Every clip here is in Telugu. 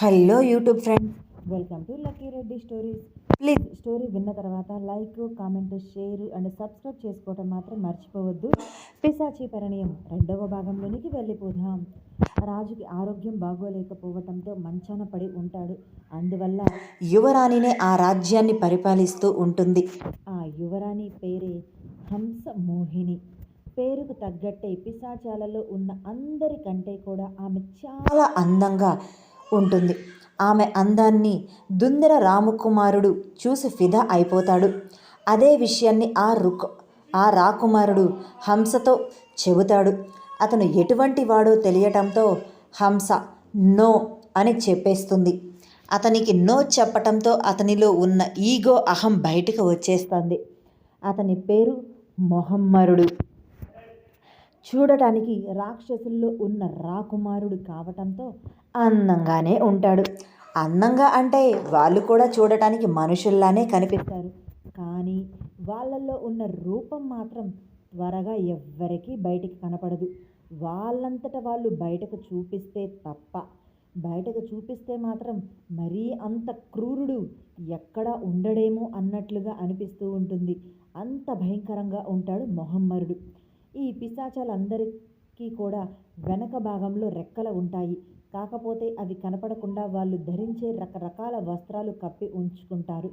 Hello YouTube friends. Welcome to Lucky Reddy stories please story విన్న తర్వాత like comment share and subscribe చేసుకోవటం మాత్రం మర్చిపోవద్దు. పిశాచి పరిణయం రెండవ భాగంలోనికి వెళ్ళిపోదాం. రాజుకి ఆరోగ్యం బాగోలేకపోవటంతో మంచాన పడి ఉంటాడు. అందువల్ల యువరాణినే ఆ రాజ్యాన్ని పరిపాలిస్తూ ఉంటుంది. ఆ యువరాణి పేరే హంస మోహిని పేరుకు తగ్గట్టే పిశాచాలలో ఉన్న అందరికంటే కూడా ఆమె చాలా అందంగా ఉంటుంది. ఆమె అందాన్ని దుందర రామకుమారుడు చూసి ఫిదా అయిపోతాడు. అదే విషయాన్ని ఆ రుక్ ఆ రాకుమారుడు హంసతో చెబుతాడు. అతను ఎటువంటి వాడో తెలియటంతో హంస నో అని చెప్పేస్తుంది. అతనికి నో చెప్పటంతో అతనిలో ఉన్న ఈగో అహం బయటకు వచ్చేస్తుంది. అతని పేరు మొహమ్మరుడు. చూడటానికి రాక్షసుల్లో ఉన్న రాకుమారుడు కావటంతో అందంగానే ఉంటాడు. అందంగా అంటే వాళ్ళు కూడా చూడటానికి మనుషుల్లానే కనిపిస్తారు. కానీ వాళ్ళల్లో ఉన్న రూపం మాత్రం త్వరగా ఎవ్వరికీ బయటికి కనపడదు. వాళ్ళంతట వాళ్ళు బయటకు చూపిస్తే తప్ప. బయటకు చూపిస్తే మాత్రం మరీ అంత క్రూరుడు ఎక్కడా ఉండడేమో అన్నట్లుగా అనిపిస్తూ ఉంటుంది. అంత భయంకరంగా ఉంటాడు మొహమ్మరుడు. పిశాచాలందరికీ కూడా వెనక భాగంలో రెక్కలు ఉంటాయి. కాకపోతే అవి కనపడకుండా వాళ్ళు ధరించే రకరకాల వస్త్రాలు కప్పి ఉంచుకుంటారు.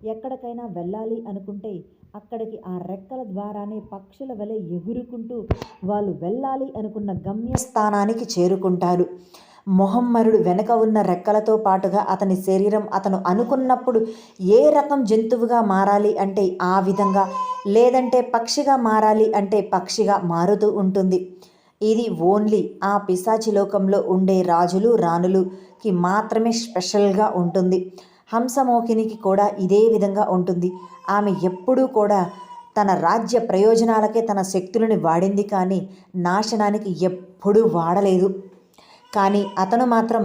ఎక్కడికైనా వెళ్ళాలి అనుకుంటే అక్కడికి ఆ రెక్కల ద్వారానే పక్షుల వలె ఎగురుకుంటూ వాళ్ళు వెళ్ళాలి అనుకున్న గమ్యస్థానానికి చేరుకుంటారు. మొహమ్మరుడు వెనక ఉన్న రెక్కలతో పాటుగా అతని శరీరం అతను అనుకున్నప్పుడు ఏ రకం జంతువుగా మారాలి అంటే ఆ విధంగా లేదంటే పక్షిగా మారాలి అంటే పక్షిగా మారుతూ ఉంటుంది. ఇది ఓన్లీ ఆ పిశాచి లోకంలో ఉండే రాజులు రాణులుకి మాత్రమే స్పెషల్గా ఉంటుంది. హంసమోహినికి కూడా ఇదే విధంగా ఉంటుంది. ఆమె ఎప్పుడూ కూడా తన రాజ్య ప్రయోజనాలకే తన శక్తులను వాడింది కానీ నాశనానికి ఎప్పుడూ వాడలేదు. కానీ అతను మాత్రం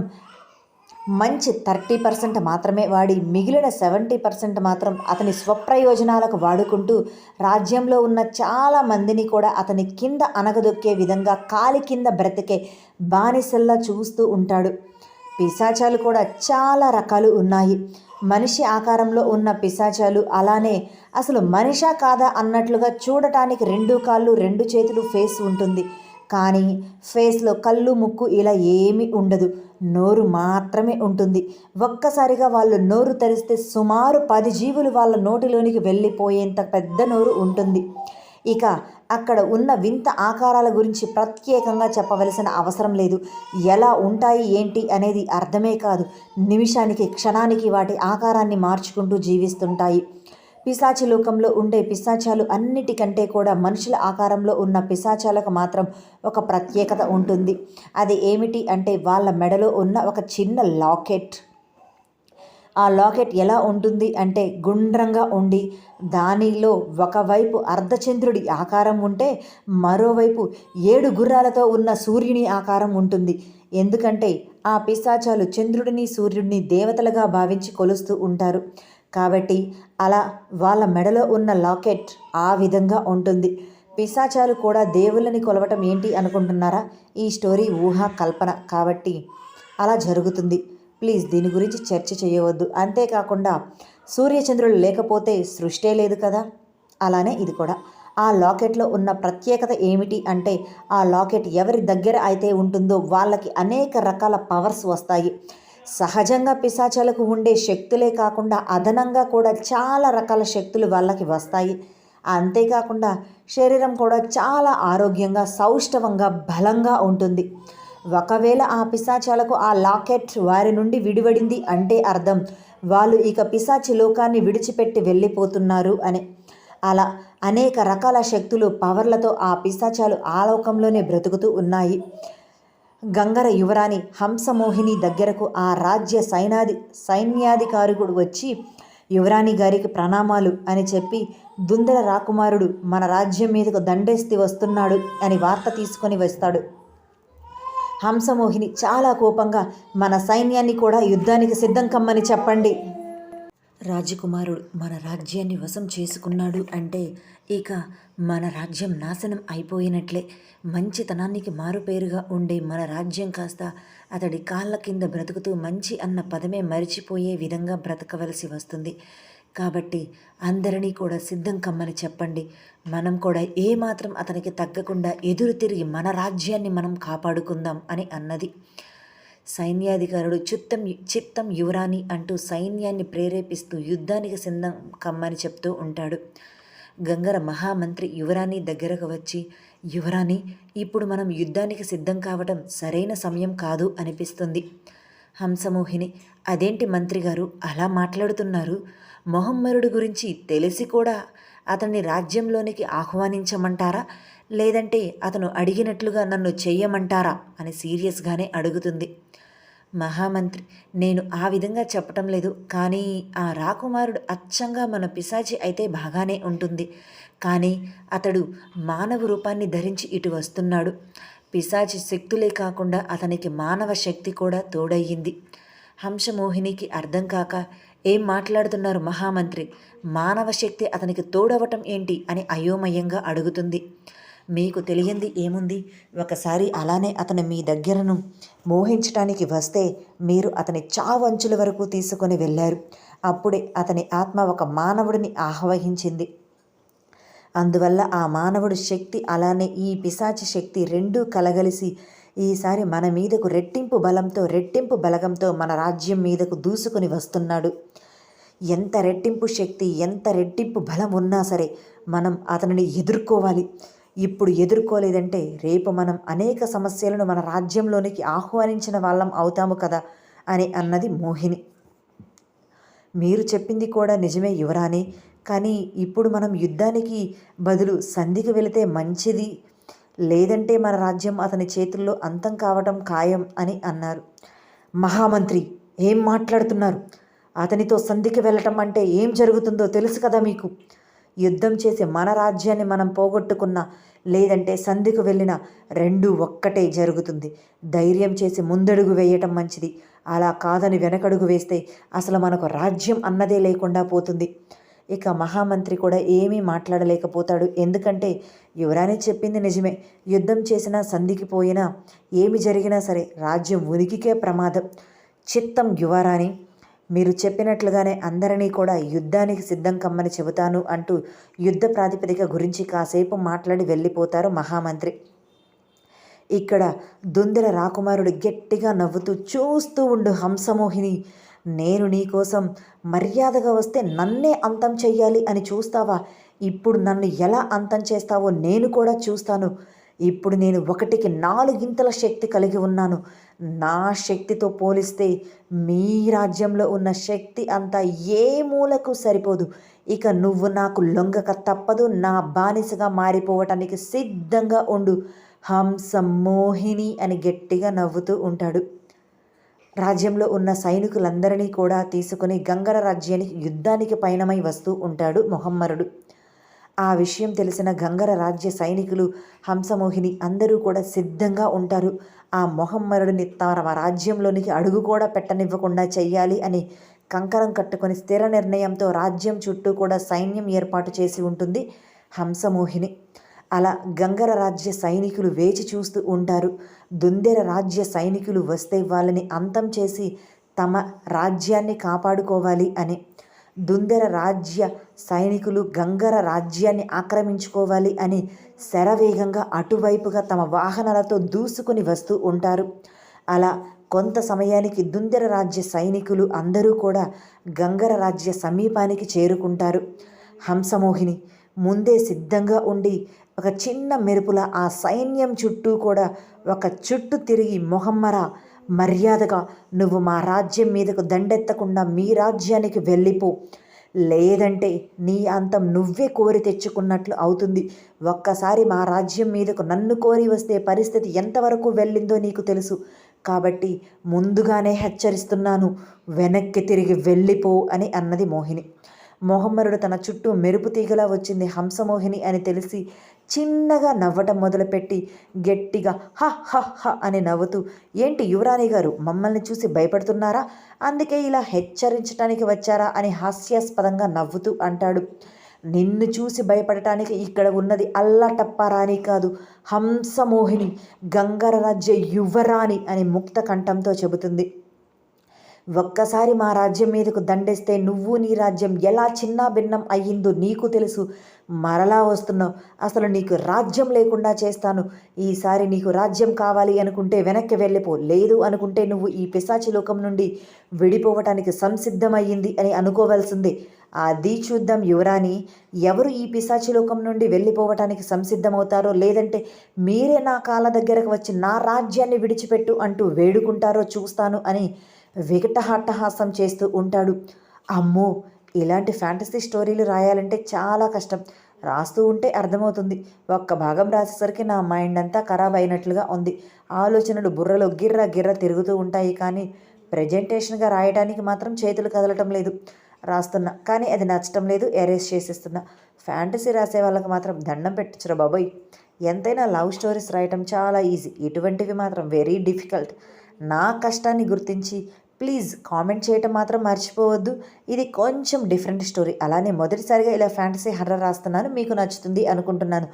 మంచి థర్టీ పర్సెంట్ మాత్రమే వాడి మిగిలిన సెవెంటీ పర్సెంట్ మాత్రం అతని స్వప్రయోజనాలకు వాడుకుంటూ రాజ్యంలో ఉన్న చాలా మందిని కూడా అతని కింద అనగదొక్కే విధంగా కాలి కింద బ్రతికే బానిసల్లా చూస్తూ ఉంటాడు. పిశాచాలు కూడా చాలా రకాలు ఉన్నాయి. మనిషి ఆకారంలో ఉన్న పిశాచాలు అలానే అసలు మనిషా కాదా అన్నట్లుగా చూడటానికి రెండు కాళ్ళు రెండు చేతులు ఫేస్ ఉంటుంది. కానీ ఫేస్లో కళ్ళు ముక్కు ఇలా ఏమీ ఉండదు. నోరు మాత్రమే ఉంటుంది. ఒక్కసారిగా వాళ్ళు నోరు తెరిస్తే సుమారు పది జీవులు వాళ్ళ నోటిలోనికి వెళ్ళిపోయేంత పెద్ద నోరు ఉంటుంది. ఇక అక్కడ ఉన్న వింత ఆకారాల గురించి ప్రత్యేకంగా చెప్పవలసిన అవసరం లేదు. ఎలా ఉంటాయి ఏంటి అనేది అర్థమే కాదు. నిమిషానికి క్షణానికి వాటి ఆకారాన్ని మార్చుకుంటూ జీవిస్తుంటాయి. పిశాచి లోకంలో ఉండే పిశాచాలు అన్నిటికంటే కూడా మనుషుల ఆకారంలో ఉన్న పిశాచాలకు మాత్రం ఒక ప్రత్యేకత ఉంటుంది. అది ఏమిటి అంటే వాళ్ళ మెడలో ఉన్న ఒక చిన్న లాకెట్. ఆ లాకెట్ ఎలా ఉంటుంది అంటే గుండ్రంగా ఉండి దానిలో ఒకవైపు అర్ధచంద్రుడి ఆకారం ఉంటే మరోవైపు ఏడు గుర్రాలతో ఉన్న సూర్యుని ఆకారం ఉంటుంది. ఎందుకంటే ఆ పిశాచాలు చంద్రుడిని సూర్యుడిని దేవతలుగా భావించి కొలుస్తూ ఉంటారు. కాబట్టి అలా వాళ్ళ మెడలో ఉన్న లాకెట్ ఆ విధంగా ఉంటుంది. పిశాచాలు కూడా దేవుళ్ళని కొలవటం ఏంటి అనుకుంటున్నారా? ఈ స్టోరీ ఊహా కల్పన కాబట్టి అలా జరుగుతుంది. ప్లీజ్ దీని గురించి చర్చ చేయవద్దు. అంతేకాకుండా సూర్యచంద్రులు లేకపోతే సృష్టే లేదు కదా? అలానే ఇది కూడా. ఆ లాకెట్లో ఉన్న ప్రత్యేకత ఏమిటి అంటే ఆ లాకెట్ ఎవరి దగ్గర అయితే ఉంటుందో వాళ్ళకి అనేక రకాల పవర్స్ వస్తాయి. సహజంగా పిశాచాలకు ఉండే శక్తులే కాకుండా అదనంగా కూడా చాలా రకాల శక్తులు వాళ్ళకి వస్తాయి. అంతేకాకుండా శరీరం కూడా చాలా ఆరోగ్యంగా సౌష్ఠవంగా బలంగా ఉంటుంది. ఒకవేళ ఆ పిశాచాలకు ఆ లాకెట్ వారి నుండి విడివడింది అంటే అర్థం వాళ్ళు ఇక పిశాచి లోకాన్ని విడిచిపెట్టి వెళ్ళిపోతున్నారు అని. అలా అనేక రకాల శక్తులు పవర్లతో ఆ పిశాచాలు ఆ లోకంలోనే బ్రతుకుతూ ఉన్నాయి. గంగర యువరాణి హంసమోహిని దగ్గరకు ఆ రాజ్య సైనాధి సైన్యాధికారికుడు వచ్చి యువరాణి గారికి ప్రణామాలు అని చెప్పి దుందర రాకుమారుడు మన రాజ్యం మీదకు దండేస్తి వస్తున్నాడు అని వార్త తీసుకొని వస్తాడు. హంసమోహిని చాలా కోపంగా మన సైన్యాన్ని కూడా యుద్ధానికి సిద్ధం కమ్మని చెప్పండి. రాజకుమారుడు మన రాజ్యాన్ని వశం చేసుకున్నాడు అంటే ఇక మన రాజ్యం నాశనం అయిపోయినట్లే. మంచితనానికి మారుపేరుగా ఉండే మన రాజ్యం కాస్త అతడి కాళ్ళ కింద బ్రతుకుతూ మంచి అన్న పదమే మరిచిపోయే విధంగా బ్రతకవలసి వస్తుంది. కాబట్టి అందరినీ కూడా సిద్ధం కమ్మని చెప్పండి. మనం కూడా ఏమాత్రం అతనికి తగ్గకుండా ఎదురు తిరిగి మన రాజ్యాన్ని మనం కాపాడుకుందాం అని అన్నది. సైన్యాధికారుడు చిత్తం చిత్తం యువరాణి అంటూ సైన్యాన్ని ప్రేరేపిస్తూ యుద్ధానికి సిద్ధం కమ్మని చెప్తూ ఉంటాడు. గంగర మహామంత్రి యువరాణి దగ్గరకు వచ్చి యువరాణి ఇప్పుడు మనం యుద్ధానికి సిద్ధం కావటం సరైన సమయం కాదు అనిపిస్తుంది. హంసమోహిని అదేంటి మంత్రి గారు అలా మాట్లాడుతున్నారు? మొహమ్మరుడు గురించి తెలిసి కూడా అతన్ని రాజ్యంలోనికి ఆహ్వానించమంటారా? లేదంటే అతను అడిగినట్లుగా నన్ను చెయ్యమంటారా అని సీరియస్గానే అడుగుతుంది. మహామంత్రి నేను ఆ విధంగా చెప్పటం లేదు. కానీ ఆ రాకుమారుడు అచ్చంగా మన పిశాచి అయితే బాగానే ఉంటుంది. కానీ అతడు మానవ రూపాన్ని ధరించి ఇటు వస్తున్నాడు. పిశాచి శక్తులే కాకుండా అతనికి మానవ శక్తి కూడా తోడయ్యింది. హంసమోహినికి అర్థం కాక ఏం మాట్లాడుతున్నారు మహామంత్రి? మానవ శక్తి అతనికి తోడవటం ఏంటి? అని అయోమయంగా అడుగుతుంది. మీకు తెలియంది ఏముంది? ఒకసారి అలానే అతను మీ దగ్గరను మోహించటానికి వస్తే మీరు అతని చావంచుల వరకు తీసుకొని వెళ్ళారు. అప్పుడే అతని ఆత్మ ఒక మానవుడిని ఆహ్వానించింది అందువల్ల ఆ మానవుడి శక్తి అలానే ఈ పిశాచి శక్తి రెండూ కలగలిసి ఈసారి మన మీదకు రెట్టింపు బలంతో రెట్టింపు బలగంతో మన రాజ్యం మీదకు దూసుకుని వస్తున్నాడు. ఎంత రెట్టింపు శక్తి ఎంత రెట్టింపు బలం ఉన్నా సరే మనం అతనిని ఎదుర్కోవాలి. ఇప్పుడు ఎదుర్కోలేదంటే రేపు మనం అనేక సమస్యలను మన రాజ్యంలోనికి ఆహ్వానించిన వాళ్ళం అవుతాము కదా అని అన్నది మోహిని. మీరు చెప్పింది కూడా నిజమే యువరాణి. కానీ ఇప్పుడు మనం యుద్ధానికి బదులు సంధికి వెళితే మంచిది లేదంటే మన రాజ్యం అతని చేతుల్లో అంతం కావటం ఖాయం అని అన్నారు. మహామంత్రి ఏం మాట్లాడుతున్నారు? అతనితో సంధికి వెళ్ళటం అంటే ఏం జరుగుతుందో తెలుసు కదా మీకు? యుద్ధం చేసి మన రాజ్యాన్ని మనం పోగొట్టుకున్న లేదంటే సంధికి వెళ్ళిన రెండు ఒక్కటే జరుగుతుంది. ధైర్యం చేసి ముందడుగు వేయటం మంచిది. అలా కాదని వెనకడుగు వేస్తే అసలు మనకు రాజ్యం అన్నదే లేకుండా పోతుంది. ఇక మహామంత్రి కూడా ఏమీ మాట్లాడలేకపోతాడు. ఎందుకంటే యువరాణి చెప్పింది నిజమే. యుద్ధం చేసినా సంధికి పోయినా ఏమి జరిగినా సరే రాజ్యం ఉనికికే ప్రమాదం. చిత్తం యువరాణి. మీరు చెప్పినట్లుగానే అందరినీ కూడా యుద్ధానికి సిద్ధం కమ్మని చెబుతాను అంటూ యుద్ధ ప్రాతిపదిక గురించి కాసేపు మాట్లాడి వెళ్ళిపోతారు మహామంత్రి. ఇక్కడ దుందర రాకుమారుడు గట్టిగా నవ్వుతూ చూస్తూ ఉండు హంసమోహిని. నేను నీకోసం మర్యాదగా వస్తే నన్నే అంతం చెయ్యాలి అని చూస్తావా? ఇప్పుడు నన్ను ఎలా అంతం చేస్తావో నేను కూడా చూస్తాను. ఇప్పుడు నేను ఒకటికి నాలుగింతల శక్తి కలిగి ఉన్నాను. నా శక్తితో పోలిస్తే మీ రాజ్యంలో ఉన్న శక్తి అంతా ఏ మూలకు సరిపోదు. ఇక నువ్వు నాకు లొంగక తప్పదు నా బానిసగా మారిపోవటానికి సిద్ధంగా ఉండు. హంస మోహిని అని గట్టిగా నవ్వుతూ ఉంటాడు. రాజ్యంలో ఉన్న సైనికులందరినీ కూడా తీసుకుని గంగర రాజ్యానికి యుద్ధానికి పయనమై వస్తూ ఉంటాడు మొహమ్మరుడు. ఆ విషయం తెలిసిన గంగర రాజ్య సైనికులు హంసమోహిని అందరూ కూడా సిద్ధంగా ఉంటారు. ఆ మొహమ్మరుడిని తమ రాజ్యంలోనికి అడుగు కూడా పెట్టనివ్వకుండా చెయ్యాలి అని కంకరం కట్టుకొని స్థిర నిర్ణయంతో రాజ్యం చుట్టూ కూడా సైన్యం ఏర్పాటు చేసి ఉంటుంది హంసమోహిని. అలా గంగర రాజ్య సైనికులు వేచి చూస్తూ ఉంటారు. దుందెర రాజ్య సైనికులు వస్తే వాళ్ళని అంతం చేసి తమ రాజ్యాన్ని కాపాడుకోవాలి అని. దుందెర రాజ్య సైనికులు గంగర రాజ్యాన్ని ఆక్రమించుకోవాలి అని శరవేగంగా అటువైపుగా తమ వాహనాలతో దూసుకుని వస్తూ ఉంటారు. అలా కొంత సమయానికి దుందెర రాజ్య సైనికులు అందరూ కూడా గంగర రాజ్య సమీపానికి చేరుకుంటారు. హంసమోహిని ముందే సిద్ధంగా ఉండి ఒక చిన్న మెరుపుల ఆ సైన్యం చుట్టూ కూడా ఒక చుట్టు తిరిగి మొహమ్మరా మర్యాదగా నువ్వు మా రాజ్యం మీదకు దండెత్తకుండా మీ రాజ్యానికి వెళ్ళిపో. లేదంటే నీ అంతం నువ్వే కోరి తెచ్చుకున్నట్లు అవుతుంది. ఒక్కసారి మా రాజ్యం మీదకు నన్ను కోరి వస్తే పరిస్థితి ఎంతవరకు వెళ్ళిందో నీకు తెలుసు. కాబట్టి ముందుగానే హెచ్చరిస్తున్నాను వెనక్కి తిరిగి వెళ్ళిపో అని అన్నది మోహిని. మొహమ్మరుడు తన చుట్టూ మెరుపు తీగలా వచ్చింది హంసమోహిని అని తెలిసి చిన్నగా నవ్వటం మొదలుపెట్టి గట్టిగా హ హ హ అని నవ్వుతూ ఏంటి యువరాణి గారు మమ్మల్ని చూసి భయపడుతున్నారా? అందుకే ఇలా హెచ్చరించడానికి వచ్చారా? అని హాస్యాస్పదంగా నవ్వుతూ అంటాడు. నిన్ను చూసి భయపడటానికి ఇక్కడ ఉన్నది అల్లటప్పారాణి కాదు హంసమోహిని గంగర రాజ్య యువరాణి అని ముక్త కంఠంతో చెబుతుంది. ఒక్కసారి మా రాజ్యం మీదకు దండేస్తే నువ్వు నీ రాజ్యం ఎలా చిన్నా భిన్నం అయ్యిందో నీకు తెలుసు. మరలా వస్తున్నావు. అసలు నీకు రాజ్యం లేకుండా చేస్తాను. ఈసారి నీకు రాజ్యం కావాలి అనుకుంటే వెనక్కి వెళ్ళిపో. లేదు అనుకుంటే నువ్వు ఈ పిశాచి లోకం నుండి విడిపోవటానికి సంసిద్ధమయ్యింది అని అనుకోవాల్సిందే. అది చూద్దాం యువరాణి ఎవరు ఈ పిశాచి లోకం నుండి వెళ్ళిపోవటానికి సంసిద్ధమవుతారో లేదంటే మీరే నా కాళ్ళ దగ్గరకు వచ్చి నా రాజ్యాన్ని విడిచిపెట్టు అంటూ వేడుకుంటారో చూస్తాను అని వికటహట్టహాసం చేస్తూ ఉంటాడు. అమ్మో ఇలాంటి ఫ్యాంటసీ స్టోరీలు రాయాలంటే చాలా కష్టం. రాస్తూ ఉంటే అర్థమవుతుంది. ఒక్క భాగం రాసేసరికి నా మైండ్ అంతా ఖరాబ్ అయినట్లుగా ఉంది. ఆలోచనలు బుర్రలో గిర్ర గిర్ర తిరుగుతూ ఉంటాయి కానీ ప్రజెంటేషన్గా రాయడానికి మాత్రం చేతులు కదలటం లేదు. రాస్తున్నా కానీ అది నచ్చటం లేదు ఎరేస్ చేసేస్తున్నా. ఫ్యాంటసీ రాసే వాళ్ళకి మాత్రం దండం పెట్టచ్చురా బాబోయ్. ఎంతైనా లవ్ స్టోరీస్ రాయటం చాలా ఈజీ. ఇటువంటివి మాత్రం వెరీ డిఫికల్ట్. నా కష్టాన్ని గుర్తించి ప్లీజ్ కామెంట్ చేయటం మాత్రం మర్చిపోవద్దు. ఇది కొంచెం డిఫరెంట్ స్టోరీ. అలానే మొదటిసారిగా ఇలా ఫ్యాంటసీ హర్రర్ రాస్తున్నాను. మీకు నచ్చుతుంది అనుకుంటున్నాను.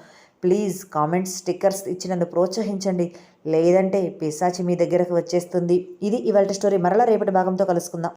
ప్లీజ్ కామెంట్స్ స్టిక్కర్స్ ఇచ్చి నన్ను ప్రోత్సహించండి. లేదంటే పిశాచి మీ దగ్గరకు వచ్చేస్తుంది. ఇది ఇవాళ స్టోరీ. మరలా రేపటి భాగంతో కలుసుకుందాం.